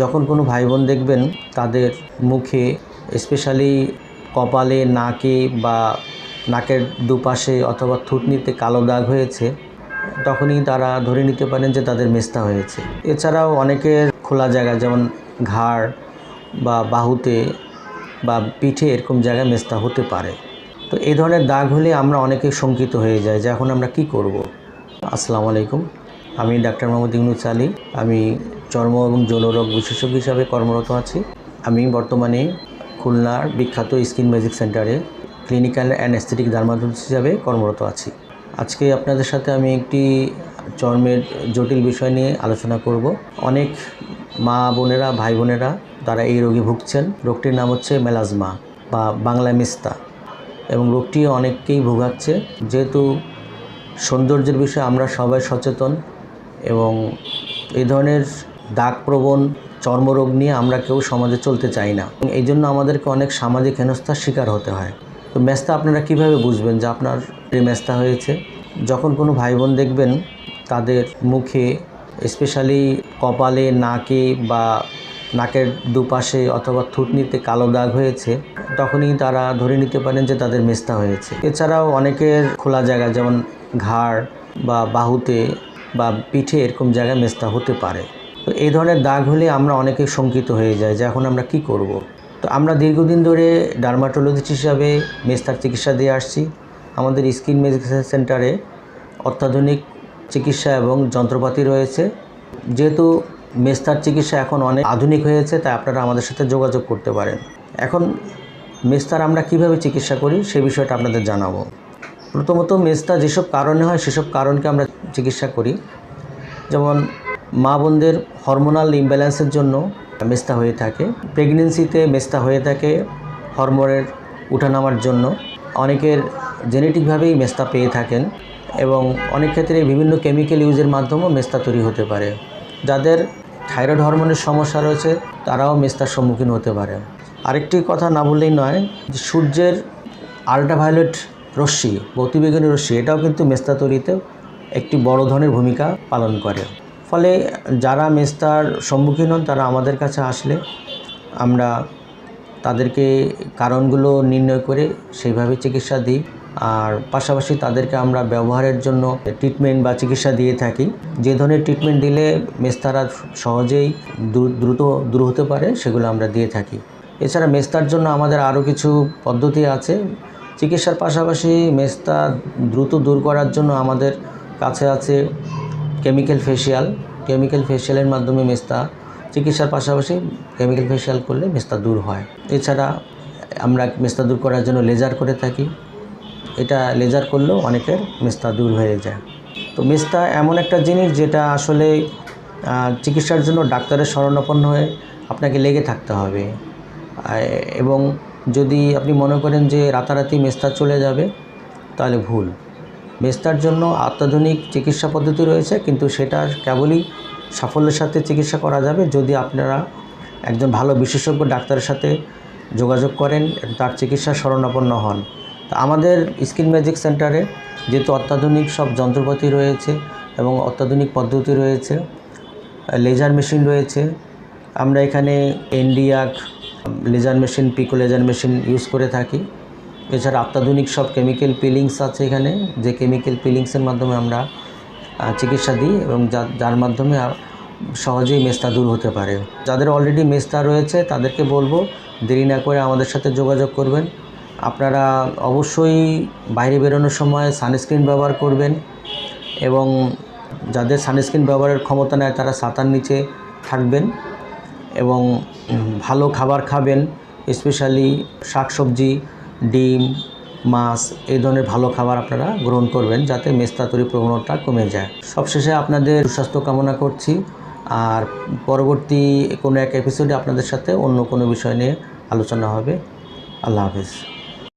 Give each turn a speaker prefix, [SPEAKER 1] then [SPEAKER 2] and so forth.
[SPEAKER 1] যখন কোনো ভাই বোন দেখবেন, তাদের মুখে স্পেশালি কপালে, নাকে বা নাকের দুপাশে অথবা থুতনিতে কালো দাগ হয়েছে, তখনই তারা ধরে নিতে পারেন যে তাদের মেস্তা হয়েছে। এছাড়াও অনেকের খোলা জায়গা, যেমন ঘাড় বা বাহুতে বা পিঠে এরকম জায়গায় মেস্তা হতে পারে। তো এই ধরনের দাগ হলে আমরা অনেকে শঙ্কিত হয়ে যাই যে এখন আমরা কি করব। আসসালামু আলাইকুম। আমি ডাক্তার মোহাম্মদ ইউনুস আলী। আমি চর্ম এবং যৌনরোগ বিশেষজ্ঞ হিসাবে কর্মরত আছি। আমি বর্তমানে খুলনার বিখ্যাত স্কিন ম্যাজিক সেন্টারে ক্লিনিক্যাল অ্যান্ড অ্যাস্থেটিক ডার্মাটোলজিস্ট হিসাবে কর্মরত আছি। আজকে আপনাদের সাথে আমি একটি চর্মের জটিল বিষয় নিয়ে আলোচনা করব। অনেক মা বোনেরা, ভাই বোনেরা তারা এই রোগে ভুগছেন। রোগটির নাম হচ্ছে মেলাজমা বা বাংলা মিস্তা এবং রোগটি অনেককেই ভোগাচ্ছে। যেহেতু সৌন্দর্যের বিষয়ে আমরা সবাই সচেতন এবং এই ধরনের দাগপ্রবণ চর্মরোগ নিয়ে আমরা কেউ সমাজে চলতে চাই না। এই জন্য আমাদেরকে অনেক সামাজিক হেনস্থার শিকার হতে হয়। তো মেস্তা আপনারা কীভাবে বুঝবেন যে আপনার মেস্তা হয়েছে? যখন কোনো ভাই বোন দেখবেন, তাদের মুখে স্পেশালি কপালে, নাকে বা নাকের দুপাশে অথবা থুতনিতে কালো দাগ হয়েছে, তখনই তারা ধরে নিতে পারেন যে তাদের মেস্তা হয়েছে। এছাড়াও অনেকের খোলা জায়গা, যেমন ঘাড় বা বাহুতে বা পিঠে এরকম জায়গায় মেস্তা হতে পারে। তো এই ধরনের দাগ হলে আমরা অনেকে শঙ্কিত হয়ে যায় যে এখন আমরা কি করব। তো আমরা দীর্ঘদিন ধরে ডার্মাটোলজিস্ট হিসাবে মেস্তার চিকিৎসা দিয়ে আসছি। আমাদের স্কিন মেডিকেল সেন্টারে অত্যাধুনিক চিকিৎসা এবং যন্ত্রপাতি রয়েছে। যেহেতু মেস্তার চিকিৎসা এখন অনেক আধুনিক হয়েছে, তাই আপনারা আমাদের সাথে যোগাযোগ করতে পারেন। এখন মেস্তার আমরা কীভাবে চিকিৎসা করি, সে বিষয়টা আপনাদের জানাব। প্রথমত মেস্তা যেসব কারণে হয়, সেসব কারণকে আমরা চিকিৎসা করি। যেমন মা বোনদের হরমোনাল ইমব্যালেন্সের জন্য মেস্তা হয়ে থাকে। প্রেগনেন্সিতে মেস্তা হয়ে থাকে হরমোনের উঠানামার জন্য। অনেকের জেনেটিকভাবেই মেস্তা পেয়ে থাকেন এবং অনেক ক্ষেত্রে বিভিন্ন কেমিক্যাল ইউজের মাধ্যমেও মেস্তা তৈরি হতে পারে। যাদের থাইরয়েড হরমোনের সমস্যা রয়েছে, তারাও মেস্তার সম্মুখীন হতে পারে। আরেকটি কথা না বললেই নয় সূর্যের আল্ট্রাভায়োলেট রশ্মি বা অতিবেগুনি রশ্মি, এটাও কিন্তু মেস্তা তৈরিতে একটি বড় ধরনের ভূমিকা পালন করে। ফলে যারা মেস্তার সম্মুখীন হন, তারা আমাদের কাছে আসলে আমরা তাদেরকে কারণগুলো নির্ণয় করে সেইভাবে চিকিৎসা দিই। আর পাশাপাশি তাদেরকে আমরা ব্যবহারের জন্য ট্রিটমেন্ট বা চিকিৎসা দিয়ে থাকি। যে ধরনের ট্রিটমেন্ট দিলে মেস্তারা সহজেই দ্রু- দ্রুত দূর হতে পারে, সেগুলো আমরা দিয়ে থাকি। এছাড়া মেস্তার জন্য আমাদের আরও কিছু পদ্ধতি আছে। চিকিৎসার পাশাপাশি মেস্তা দ্রুত দূর করার জন্য আমাদের কাছে আছে কেমিক্যাল ফেসিয়াল। কেমিক্যাল ফেসিয়ালের মাধ্যমে মেস্তা, চিকিৎসার পাশাপাশি কেমিক্যাল ফেসিয়াল করলে মেস্তা দূর হয়। এছাড়া আমরা মেস্তা দূর করার জন্য লেজার করে থাকি। এটা লেজার করলেও অনেকের মেস্তা দূর হয়ে যায়। তো মেস্তা এমন একটা জিনিস যেটা আসলে চিকিৎসার জন্য ডাক্তারের শরণাপন্ন হয়ে আপনাকে লেগে থাকতে হবে। এবং যদি আপনি মনে করেন যে রাতারাতি মেস্তার চলে যাবে, তাহলে ভুল। মেস্তার জন্য অত্যাধুনিক চিকিৎসা পদ্ধতি রয়েছে, কিন্তু সেটা কেবলই সাফল্যের সাথে চিকিৎসা করা যাবে যদি আপনারা একজন ভালো বিশেষজ্ঞ ডাক্তারের সাথে যোগাযোগ করেন, তার চিকিৎসা শরণাপন্ন হন। তা আমাদের স্কিন ম্যাজিক সেন্টারে যেহেতু অত্যাধুনিক সব যন্ত্রপাতি রয়েছে এবং অত্যাধুনিক পদ্ধতি রয়েছে, লেজার মেশিন রয়েছে, আমরা এখানে এনডিয়াক laser machine pico laser machine use করে থাকি। এছাড়া অত্যাধুনিক সব কেমিক্যাল পিলিংস আছে এখানে। যে কেমিক্যাল পিলিংসের মাধ্যমে আমরা চিকিৎসা দিই এবং যার মাধ্যমে সহজেই মেস্তা দূর হতে পারে। যাদের অলরেডি মেস্তা রয়েছে, তাদেরকে বলব, দেরি না করে আমাদের সাথে যোগাযোগ করবেন। আপনারা অবশ্যই বাইরে বেরোনোর সময় সানস্ক্রিন ব্যবহার করবেন এবং যাদের সানস্ক্রিন ব্যবহারের ক্ষমতা নেয় তারা ছাতার নিচে থাকবেন। এবং ভালো খাবার খাবেন স্পেশালি শাকসবজি, ডিম, মাছ, এই ধরনের ভালো খাবার আপনারা গ্রহণ করবেন যাতে মেস্তাতরি প্রবণতা কমে যায়। সবশেষে আপনাদের সুস্বাস্থ্য কামনা করছি। আর পরবর্তী কোনো এক এপিসোডে আপনাদের সাথে অন্য কোনো বিষয় নিয়ে আলোচনা হবে। আল্লাহ হাফিজ।